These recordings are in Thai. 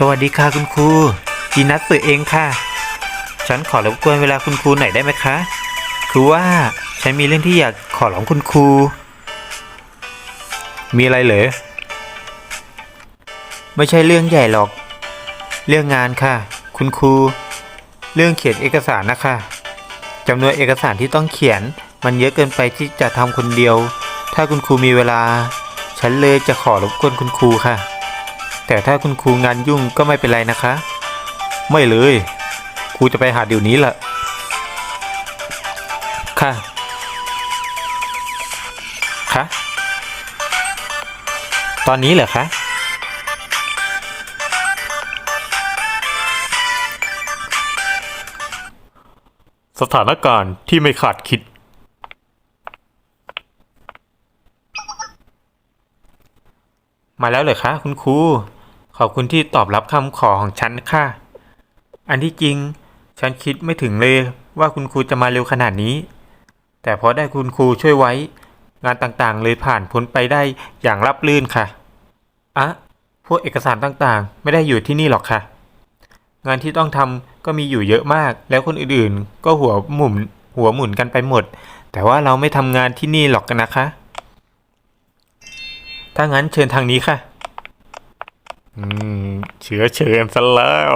สวัสดีค่ะคุณครูจีนัทสื่อเองค่ะ ฉันขอรบกวนเวลาคุณครูหน่อยได้ไหมคะ คือว่าฉันมีเรื่องที่อยากขอร้องคุณครู มีอะไรเหรอ ไม่ใช่เรื่องใหญ่หรอก เรื่องงานค่ะ คุณครู เรื่องเขียนเอกสารนะคะจำนวนเอกสารที่ต้องเขียนมันเยอะเกินไปที่จะทำคนเดียว ถ้าคุณครูมีเวลา ฉันเลยจะขอรบกวนคุณครูค่ะ แต่ถ้าคุณครูงานยุ่งก็ไม่เป็นไรนะคะ ไม่เลย ครูจะไปหาเดี๋ยวนี้แหละค่ะ คะตอนนี้เหรอคะสถานการณ์ที่ไม่คาดคิด มาแล้วเหรอคะคุณครู ขอบคุณที่ตอบรับคำขอของฉันค่ะ อันที่จริง ฉันคิดไม่ถึงเลยว่าคุณครูจะมาเร็วขนาดนี้ แต่พอได้คุณครูช่วยไว้ งานต่างๆ เลยผ่านพ้นไปได้อย่างราบรื่นค่ะอะพวกเอกสารต่างๆ ไม่ได้อยู่ที่นี่หรอกค่ะ งานที่ต้องทำก็มีอยู่เยอะมาก แล้วคนอื่นๆ ก็หัวหมุนหัวหมุนกันไปหมด แต่ว่าเราไม่ทำงานที่นี่หรอกกันนะคะ ถ้างั้นเชิญทางนี้ค่ะ อืมเชื้อเชิญซะแล้ว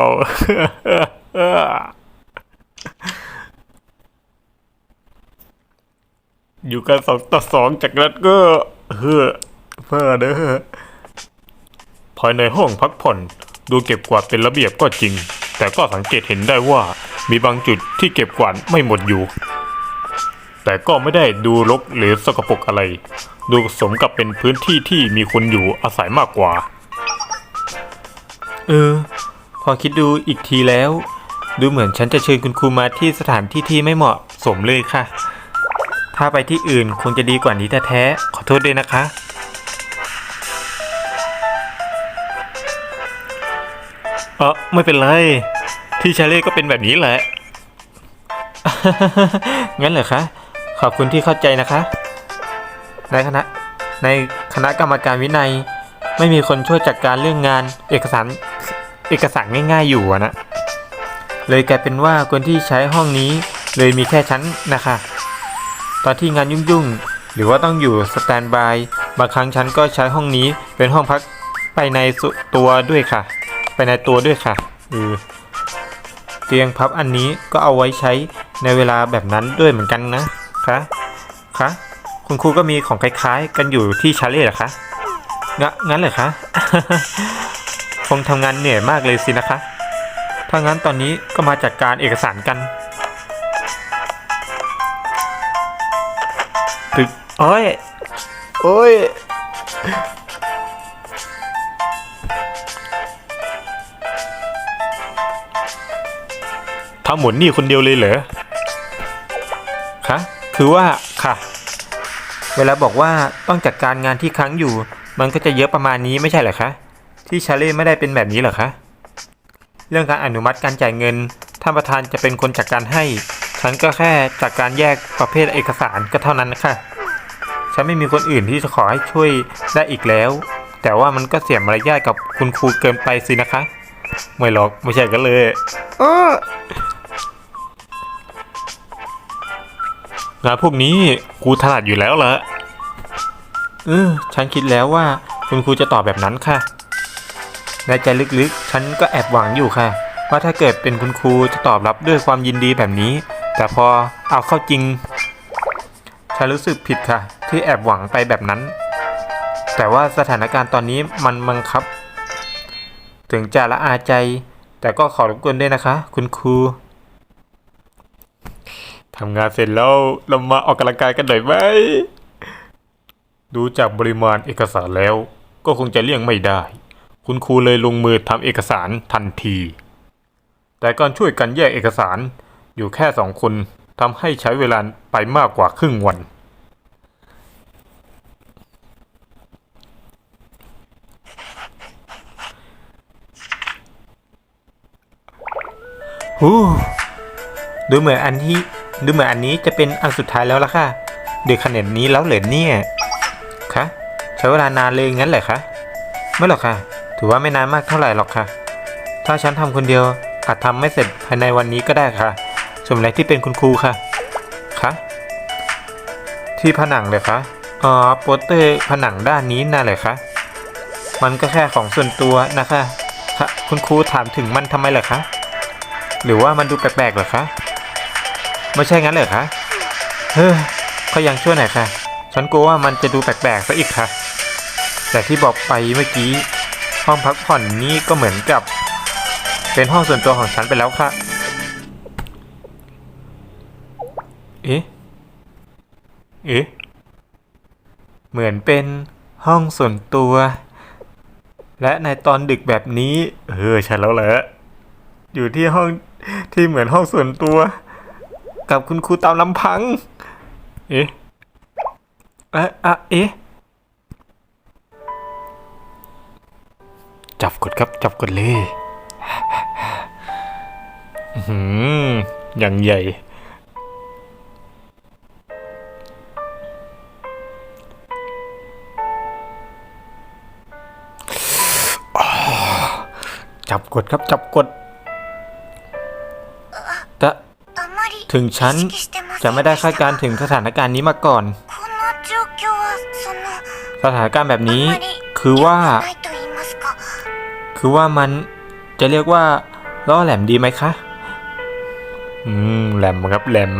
อยู่กันสองต่อสองจากนั้นก็เฮ้อเพื่อเด้อภายในห้องพักผ่อน ดูเก็บกวาดเป็นระเบียบก็จริง แต่ก็สังเกตเห็นได้ว่า มีบางจุดที่เก็บกวาดไม่หมดอยู่ แต่ก็ไม่ได้ดูรกหรือสกปรกอะไร ดูสมกับเป็นพื้นที่ที่มีคนอยู่อาศัยมากกว่า เออ พอคิดดูอีกทีแล้ว ดูเหมือนฉันจะเชิญคุณครูมาที่สถานที่ที่ไม่เหมาะสมเลยค่ะ ถ้าไปที่อื่นคงจะดีกว่านี้แท้ๆขอโทษด้วยนะคะ เออไม่เป็นไร ที่ชาเล่ก็เป็นแบบนี้แหละ งั้นเหรอคะ ขอบคุณที่เข้าใจนะคะ ในคณะในคณะกรรมการวินัย ไม่มีคนช่วยจัดการเรื่องงานเอกสาร เอกสารง่ายๆอยู่นะ เลยกลายเป็นว่าคนที่ใช้ห้องนี้เลยมีแค่ฉันนะคะ ตอนที่งานยุ่งๆ หรือว่าต้องอยู่สแตนบายบางครั้งฉันก็ใช้ห้องนี้เป็นห้องพักไปในตัวด้วยค่ะ ไปในตัวด้วยค่ะเออเตียงพับอันนี้ก็เอาไว้ใช้ในเวลาแบบนั้นด้วยเหมือนกันนะคะคะคุณครูก็มีของคล้ายๆ กันอยู่ที่ชาเล่เหรอคะงงั้นเหรอคะ คงทำงานเหนื่อยมากเลยสินะคะ ถ้างั้นตอนนี้ก็มาจัดการเอกสารกันตึกโอ้ย โอ้ย ทำหมดนี่คนเดียวเลยเหรอ คะ คือว่า ค่ะ เวลาบอกว่าต้องจัดการงานที่ค้างอยู่ มันก็จะเยอะประมาณนี้ไม่ใช่เหรอคะ ที่ชาเล่ไม่ได้เป็นแบบนี้เหรอคะ เรื่องการอนุมัติการจ่ายเงิน ท่านประธานจะเป็นคนจัดการให้ ฉันก็แค่จัดการแยกประเภทเอกสารก็เท่านั้นนะคะฉันไม่มีคนอื่นที่จะขอให้ช่วยได้อีกแล้ว แต่ว่ามันก็เสียมารยาทกับคุณครูเกินไปสินะคะ ไม่หรอกไม่ใช่กันเลยงานพวกนี้กูถนัดอยู่แล้วละเออฉันคิดแล้วว่าคุณครูจะตอบแบบนั้นค่ะ ในใจลึกๆ ฉันก็แอบหวังอยู่ค่ะ ว่าถ้าเกิดเป็นคุณครูจะตอบรับด้วยความยินดีแบบนี้ แต่พอเอาเข้าจริง ฉันรู้สึกผิดค่ะ ที่แอบหวังไปแบบนั้น แต่ว่าสถานการณ์ตอนนี้มันบังคับ ถึงจะละอาใจ แต่ก็ขอรบกวนด้วยนะคะ คุณครูทำงานเสร็จแล้วเรามาออกกำลังกายกันหน่อยไหม ดูจากปริมาณเอกสารแล้ว ก็คงจะเลี่ยงไม่ได้ คุณครูเลยลงมือทำเอกสารทันที แต่การช่วยกันแยกเอกสารอยู่แค่สองคนทำให้ใช้เวลาไปมากกว่าครึ่งวัน ฮู้ดูเหมือนอันที่ดูเหมือนอันนี้จะเป็นอันสุดท้ายแล้วล่ะค่ะดึกขนาดนี้แล้วเหรอเนี่ย คะ ใช้เวลานานเลยงั้นเหรอคะ ไม่หรอกค่ะ ถือว่าไม่นานมากเท่าไหร่หรอกค่ะ ถ้าฉันทำคนเดียวอาจทำไม่เสร็จภายในวันนี้ก็ได้ค่ะส่วนอะไรที่เป็นคุณครูค่ะคะที่ผนังเลยคะอ๋อโปสเตอร์ผนังด้านนี้น่ะเลยคะมันก็แค่ของส่วนตัวนะคะค่ะคุณครูถามถึงมันทำไมเหรอคะหรือว่ามันดูแปลกๆเหรอคะไม่ใช่งั้นเหรอคะเฮ้ยก็ยังช่วยหน่อยค่ะ ฉันกลัวว่ามันจะดูแปลกๆซะอีกค่ะ แต่ที่บอกไปเมื่อกี้ ห้องพักผ่อนนี้ก็เหมือนกับ เป็นห้องส่วนตัวของฉันไปแล้วค่ะ เอ๊ะ เอ๊ะ เหมือนเป็นห้องส่วนตัว และในตอนดึกแบบนี้ เออใช่แล้วแหละอยู่ที่ห้องที่เหมือนห้องส่วนตัว กับคุณครูตามลำพัง เอ๊ะ เอะอะเอ๊ะ จับกดครับ จับกดเลยหืมอย่างใหญ่ จับกดครับ จับกดแต่ถึงฉันจะไม่ได้คาดการถึงสถานการณ์นี้มาก่อน สถานการณ์แบบนี้คือว่า คือว่ามันจะเรียกว่าล่อแหลมดีไหมคะ อืมแหลมครับแหลม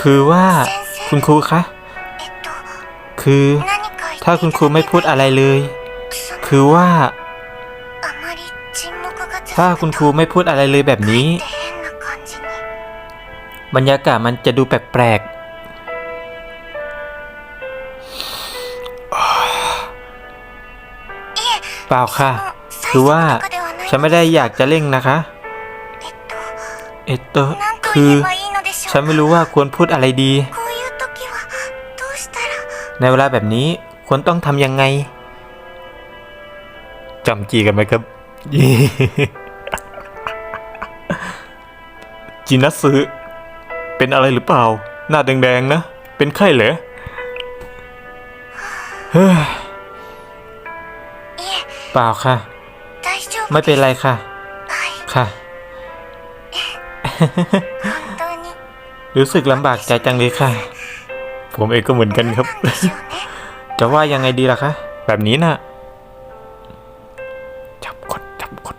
คือว่าคุณครูคะ คือ ถ้าคุณครูไม่พูดอะไรเลย คือว่า ถ้าคุณครูไม่พูดอะไรเลยแบบนี้ บรรยากาศมันจะดูแปลกๆ เปล่าค่ะ คือว่าฉันไม่ได้อยากจะเร่งนะคะ เอตโตคือ ฉันไม่รู้ว่าควรพูดอะไรดี ในเวลาแบบนี้ควรต้องทำยังไงจำจีกันไหมครับจินัสซึเป็นอะไรหรือเปล่า หน้าแดงๆนะ เป็นไข้เหรอ เปล่าค่ะ ไม่เป็นไรค่ะ ค่ะ รู้สึกลำบากใจจังเลยค่ะ ผมเองก็เหมือนกันครับ จะว่ายังไงดีล่ะคะ แบบนี้นะจับคนจับคน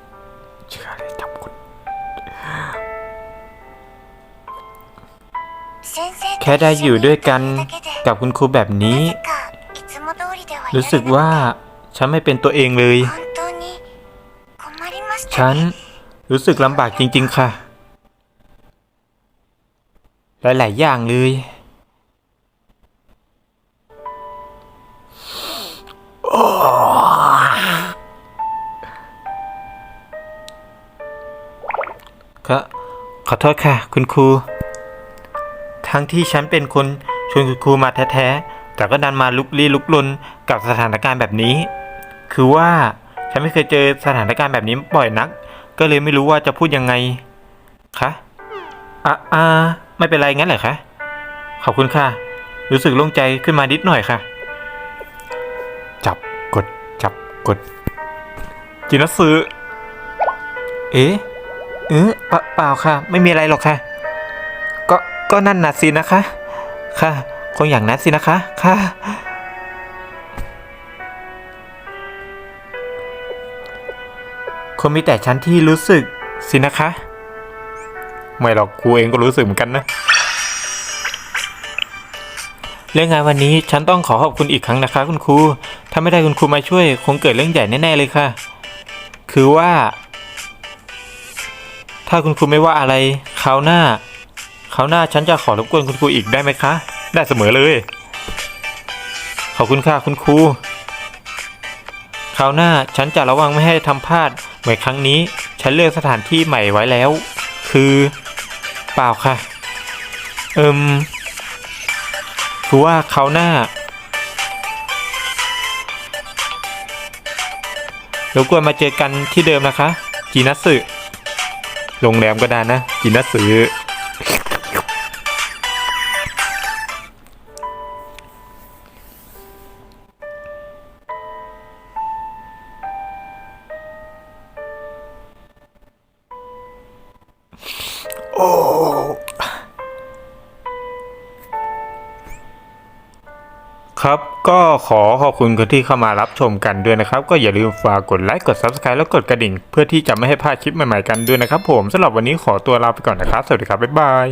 เชื่อเลยจับคนแค่ได้อยู่ด้วยกันกับคุณครูแบบนี้ รู้สึกว่า ฉันไม่เป็นตัวเองเลย ฉันรู้สึกลำบากจริง ๆ ค่ะ หลาย ๆ อย่างเลย ครัขอโทษค่ะ คุณครู ทั้งที่ฉันเป็นคนชวนคุณครูมาแท้ ๆ แต่ก็ดันมาลุกลี้ลุกลนกับสถานการณ์แบบนี้ คือว่าฉันไม่เคยเจอสถานการณ์แบบนี้บ่อยนัก ก็เลยไม่รู้ว่าจะพูดยังไงคะอะอ่าไม่เป็นไรงั้นเหรอคะขอบคุณค่ะ รู้สึกโล่งใจขึ้นมานิดหน่อยค่ะ จับกดจับกด จินัสสึเอ๊ะเออเปล่าเปล่าค่ะ ไม่มีอะไรหรอกค่ะ ก็ก็นั่นน่ะสินะคะ ค่ะ คงอย่างนั้นสินะคะ ค่ะ คงมีแต่ฉันที่รู้สึกสินะคะ ไม่หรอกครูเองก็รู้สึกเหมือนกันนะเรื่องงานวันนี้ฉันต้องขอขอบคุณอีกครั้งนะคะ คุณครู ถ้าไม่ได้คุณครูมาช่วย คงเกิดเรื่องใหญ่แน่ๆเลยค่ะ คือว่า ถ้าคุณครูไม่ว่าอะไรคราวหน้าคราวหน้าฉันจะขอรบกวนคุณครูอีกได้ไหมคะ ได้เสมอเลย ขอบคุณค่ะคุณครูคราวหน้าฉันจะระวังไม่ให้ทำพลาด เหมือนครั้งนี้ฉันเลือกสถานที่ใหม่ไว้แล้ว คือเปล่าค่ะ เอิมคือว่าเขาหน้ารบกวนมาเจอกันที่เดิมนะคะ จีนัสสึโรงแรมก็ได้นะ จีนัสสึ ครับก็ขอขอบคุณคนที่เข้ามารับชมกันด้วยนะครับ ก็อย่าลืมฝากกดไลค์กด Subscribe แล้วกดกระดิ่ง เพื่อที่จะไม่ให้พลาดคลิปใหม่ๆกันด้วยนะครับผมสำหรับวันนี้ขอตัวลาไปก่อนนะครับ สวัสดีครับ บ๊ายบาย